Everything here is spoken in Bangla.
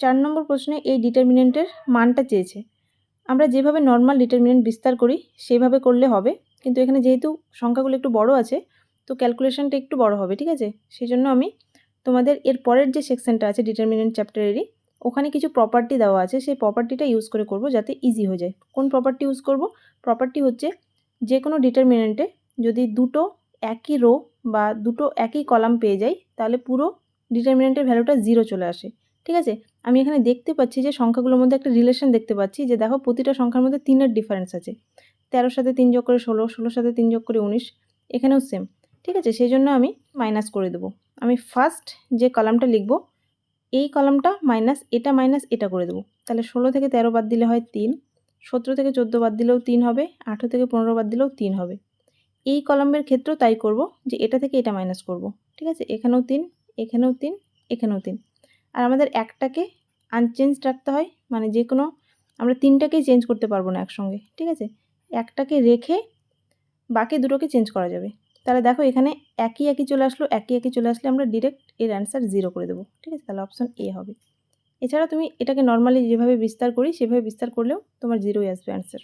চার নম্বর প্রশ্নে এই ডিটারমিনেন্টের মানটা চেয়েছে। আমরা যেভাবে নর্মাল ডিটারমিনেন্ট বিস্তার করি, সেভাবে করলে হবে। কিন্তু এখানে যেহেতু সংখ্যাগুলো একটু বড় আছে, তো ক্যালকুলেশনটা একটু বড় হবে, ঠিক আছে? সেই জন্য আমি তোমাদের এর পরের যে সেকশনটা আছে ডিটারমিনেন্ট চ্যাপ্টারেরই ওখানে কিছু প্রপার্টি দেওয়া আছে। সেই প্রপার্টিটা ইউজ করে করব যাতে ইজি হয়ে যায়। কোন প্রপার্টি ইউজ করব? প্রপার্টি হচ্ছে যে কোনো ডিটারমিনেন্টে যদি দুটো একই রো বা দুটো একই কলাম পেয়ে যাই, তাহলে পুরো ডিটারমিনেন্টের ভ্যালুটা জিরো চলে আসে। ঠিক আছে? আমি এখানে দেখতে পাচ্ছি যে সংখ্যাগুলোর মধ্যে একটা রিলেশন দেখতে পাচ্ছি যে দেখো প্রতিটা সংখ্যার মধ্যে তিনের ডিফারেন্স আছে। তেরোর সাথে তিন যোগ করে ষোলো, ষোলোর সাথে তিন যোগ করে উনিশ, এখানেও সেম ঠিক আছে? সেই জন্য আমি মাইনাস করে দেবো। আমি ফার্স্ট যে কলামটা লিখব, এই কলামটা মাইনাস এটা মাইনাস এটা করে দেবো। তাহলে ষোলো থেকে তেরো বাদ দিলে হয় তিন, সতেরো থেকে চোদ্দ বাদ দিলেও তিন হবে, আঠেরো থেকে পনেরো বাদ দিলেও তিন হবে। এই কলামের ক্ষেত্রেও তাই করব যে এটা থেকে এটা মাইনাস করব। ঠিক আছে? এখানেও তিন এখানেও তিন এখানেও তিন। আর আমাদের একটাকে আনচেঞ্জ রাখতে হয় মানে যে কোনো, আমরা তিনটাকেই চেঞ্জ করতে পারব না একসঙ্গে, ঠিক আছে? একটাকে রেখে বাকি দুটোকে চেঞ্জ করা যাবে। তাহলে দেখো এখানে একই একই চলে আসলো, একই একই চলে আসলে আমরা ডিরেক্ট এর অ্যান্সার জিরো করে দেবো, ঠিক আছে? তাহলে অপশন এ হবে। এছাড়া তুমি এটাকে নর্মালি যেভাবে বিস্তার করি, সেভাবে বিস্তার করলেও তোমার জিরোই আসবে অ্যান্সার